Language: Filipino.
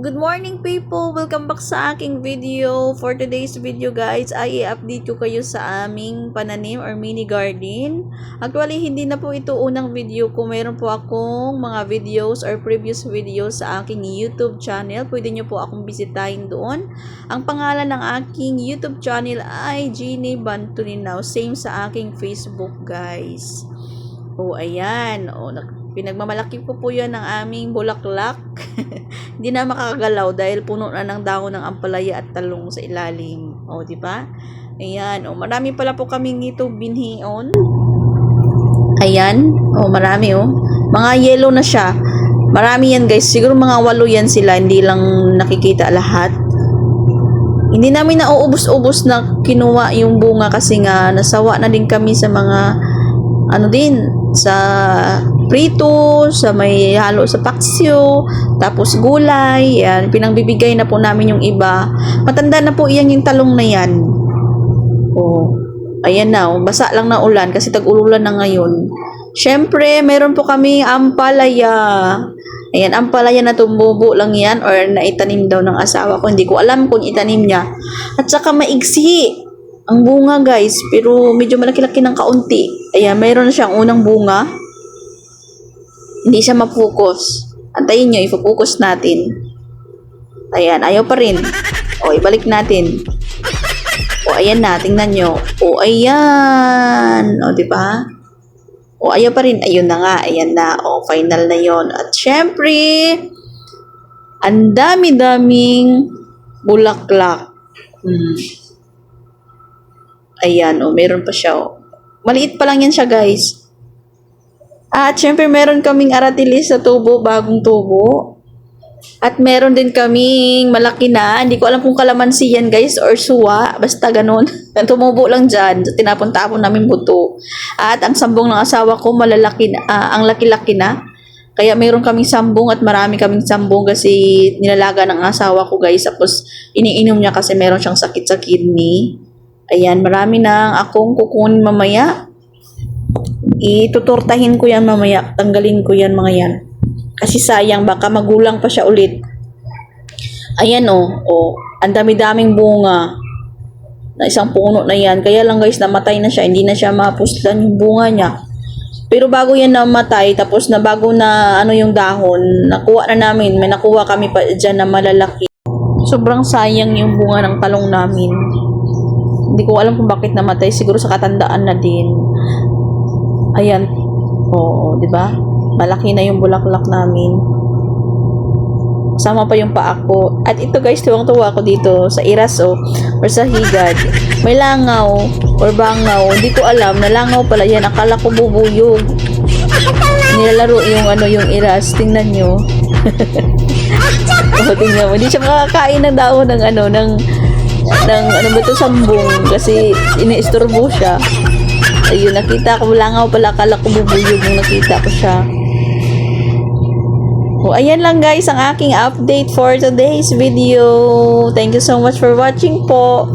Good morning people! Welcome back sa aking video. For today's video guys, ay i-update ko kayo sa aming pananim or mini garden. Actually, hindi na po ito unang video ko. Meron po akong mga videos or previous videos sa aking YouTube channel. Pwede nyo po akong bisitahin doon. Ang pangalan ng aking YouTube channel ay Jeannie Bantuninaw. Same sa aking Facebook guys. O, ayan. O, nak- pinagmamalaki ko po yan ng aming bulaklak. Hindi na makakagalaw dahil puno na ng dahon ng ampalaya at talong sa ilalim. O, di ba? Ayan. O, marami pala po kaming ito binhion. Ayan. O, marami o. Mga yellow na siya. Marami yan guys. Siguro mga walo yan sila. Hindi lang nakikita lahat. Hindi namin nauubos-ubos na kinuha yung bunga kasi nga nasawa na din kami sa mga ano din sa prito, sa may halo sa paksyo, tapos gulay, yan, pinangbibigay na po namin yung iba. Matanda na po iyan yung talong na yan. Oh, ayan na, oh, basa lang na ulan kasi tag-ululan na ngayon. Syempre, meron po kami ampalaya. Ayan, ampalaya na tumubo lang yan or naitanim daw ng asawa ko. Hindi ko alam kung itanim niya. At saka maigsi ang bunga guys, pero medyo malaki-laki ng kaunti. Ayan, mayroon na siyang unang bunga. Hindi siya mapokus. Antayin nyo, ipopokus natin. Ayan, ayaw pa rin. O, ibalik natin. O, ayan na, tingnan nyo. O, ayan. O, di ba? O, ayaw pa rin. Ayun na nga, ayan na. O, final na yon At syempre, ang dami-daming bulaklak. Hmm. Ayan, o, meron pa siya, o. Maliit pa lang yan siya, guys. At syempre, meron kaming aratilis sa tubo, bagong tubo. At meron din kaming malaki na, hindi ko alam kung kalamansi yan, guys, or suwa. Basta ganun. Tumubo lang dyan. Tinapon-tapon namin buto. At ang sambong ng asawa ko, malalaki na, ah, ang laki-laki na. Kaya meron kaming sambong at marami kaming sambong kasi nilalaga ng asawa ko guys. Tapos iniinom niya kasi meron siyang sakit sa kidney. Ayan, marami na akong kukunin mamaya. Ituturtahin ko yan mamaya. Tanggalin ko yan mga yan. Kasi sayang, baka magulang pa siya ulit. Ayan o, oh, oh, ang dami-daming bunga na isang puno na yan. Kaya lang guys, namatay na siya. Hindi na siya mapuslan yung bunga niya. Pero bago yan namatay, tapos na bago na ano yung dahon, nakuha na namin. May nakuha kami pa dyan na malalaki. Sobrang sayang yung bunga ng talong namin. Hindi ko alam kung bakit namatay. Siguro sa katandaan na din. Ayan. Oo, di ba? Malaki na yung bulaklak namin. Sama pa yung paa ko. At ito guys, tuwang-tuwa ako dito sa iraso or sa higad. May langaw or bangaw. Hindi ko alam na langaw pala yan. Akala ko bubuyog. Nilalaro yung ano yung iras. Tingnan nyo. oh, tingnan mo. Hindi siya makakain ng dahon ng ano, ng ng ano ba ito, sambong. Kasi iniistorbo siya. Ayun, nakita ko langaw pala. Akala ko bubuyog nung nakita ko siya. O, ayan lang guys ang aking update for today's video. Thank you so much for watching po.